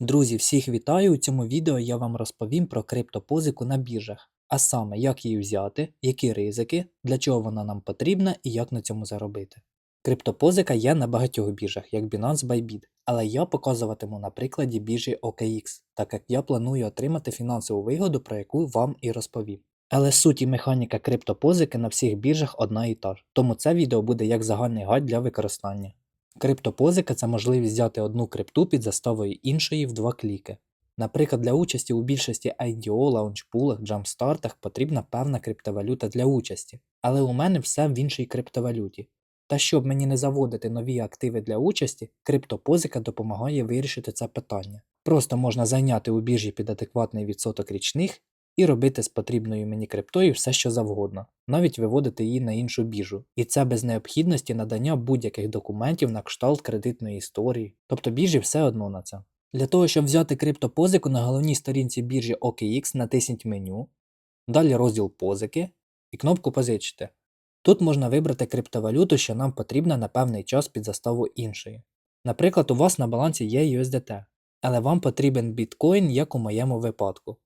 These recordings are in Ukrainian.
Друзі, всіх вітаю! У цьому відео я вам розповім про криптопозику на біржах, а саме як її взяти, які ризики, для чого вона нам потрібна і як на цьому заробити. Криптопозика є на багатьох біржах, як Binance Bybit, але я показуватиму на прикладі біржі OKX, так як я планую отримати фінансову вигоду, про яку вам і розповім. Але суть і механіка криптопозики на всіх біржах одна і та ж, тому це відео буде як загальний гайд для використання. Криптопозика це можливість взяти одну крипту під заставою іншої в два кліки. Наприклад, для участі у більшості IDO, лаунчпулах, джампстартах потрібна певна криптовалюта для участі, але у мене все в іншій криптовалюті. Та щоб мені не заводити нові активи для участі, криптопозика допомагає вирішити це питання. Просто можна зайняти у біржі під адекватний відсоток річних і робити з потрібною мені криптою все, що завгодно, навіть виводити її на іншу біржу. І це без необхідності надання будь-яких документів на кшталт кредитної історії. Тобто біржі все одно на це. Для того, щоб взяти криптопозику на головній сторінці біржі OKX натисніть меню, далі розділ позики і кнопку Позичити. Тут можна вибрати криптовалюту, що нам потрібна на певний час під заставу іншої. Наприклад, у вас на балансі є USDT, але вам потрібен біткоін, як у моєму випадку.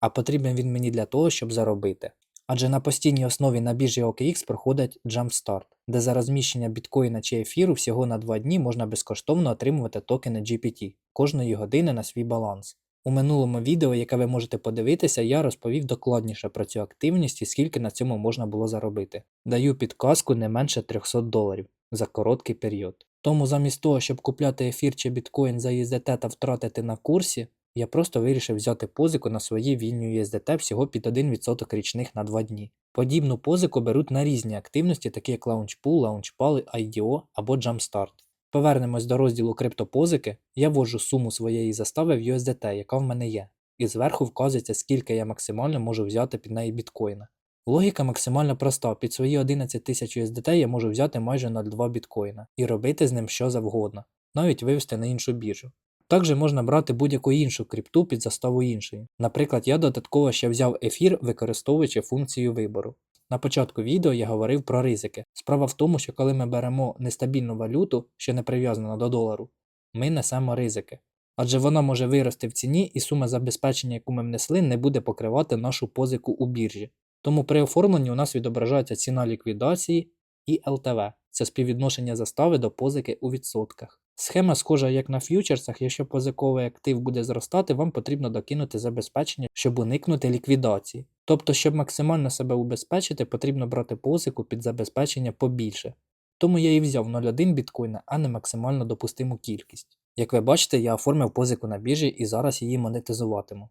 А потрібен він мені для того, щоб заробити. Адже на постійній основі на біржі OKX проходить Jumpstart, де за розміщення біткоїна чи ефіру всього на 2 дні можна безкоштовно отримувати токени GPT кожної години на свій баланс. У минулому відео, яке ви можете подивитися, я розповів докладніше про цю активність і скільки на цьому можна було заробити. Даю підказку не менше 300 доларів за короткий період. Тому замість того, щоб купляти ефір чи біткоін за USDT та втратити на курсі, я просто вирішив взяти позику на свої вільні USDT всього під 1% річних на 2 дні. Подібну позику беруть на різні активності, такі як Launchpool, Launchpal, IDO або Jumpstart. Повернемось до розділу криптопозики, я ввожу суму своєї застави в USDT, яка в мене є, і зверху вказується, скільки я максимально можу взяти під неї біткоїна. Логіка максимально проста, під свої 11 тисяч USDT я можу взяти майже 0,2 біткоїна і робити з ним що завгодно, навіть вивести на іншу біржу. Також можна брати будь-яку іншу крипту під заставу іншої. Наприклад, я додатково ще взяв ефір, використовуючи функцію вибору. На початку відео я говорив про ризики. Справа в тому, що коли ми беремо нестабільну валюту, що не прив'язана до долару, ми несемо ризики. Адже вона може вирости в ціні і сума забезпечення, яку ми внесли, не буде покривати нашу позику у біржі. Тому при оформленні у нас відображається ціна ліквідації і ЛТВ це співвідношення застави до позики у відсотках. Схема схожа як на ф'ючерсах, якщо позиковий актив буде зростати, вам потрібно докинути забезпечення, щоб уникнути ліквідації. Тобто, щоб максимально себе убезпечити, потрібно брати позику під забезпечення побільше. Тому я і взяв 0,1 біткоїна, а не максимально допустиму кількість. Як ви бачите, я оформив позику на біржі і зараз її монетизуватиму.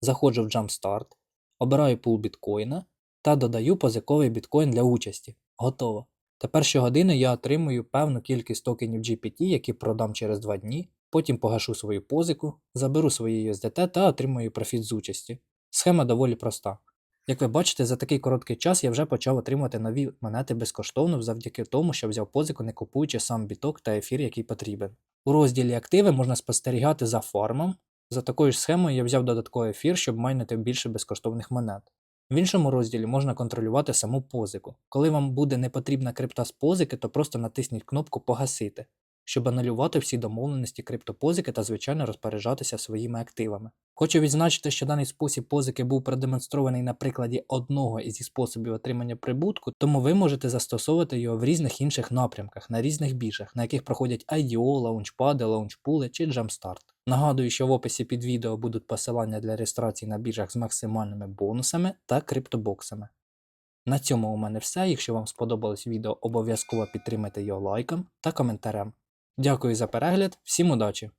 Заходжу в Jumpstart, обираю пул біткоїна та додаю позиковий біткоін для участі. Готово. Тепер щогодини я отримую певну кількість токенів GPT, які продам через 2 дні, потім погашу свою позику, заберу свої USDT та отримую профіт з участі. Схема доволі проста. Як ви бачите, за такий короткий час я вже почав отримувати нові монети безкоштовно завдяки тому, що взяв позику, не купуючи сам біток та ефір, який потрібен. У розділі активи можна спостерігати за фармом. За такою ж схемою я взяв додатковий ефір, щоб майнити більше безкоштовних монет. В іншому розділі можна контролювати саму позику. Коли вам буде не потрібна крипта з позики, то просто натисніть кнопку Погасити, щоб анулювати всі домовленості криптопозики та, звичайно, розпоряджатися своїми активами. Хочу відзначити, що даний спосіб позики був продемонстрований на прикладі одного із способів отримання прибутку, тому ви можете застосовувати його в різних інших напрямках, на різних біржах, на яких проходять IDO, лаунчпади, лаунчпули чи Jumpstart. Нагадую, що в описі під відео будуть посилання для реєстрації на біржах з максимальними бонусами та криптобоксами. На цьому у мене все. Якщо вам сподобалось відео, обов'язково підтримайте його лайком та коментарем. Дякую за перегляд, всім удачі!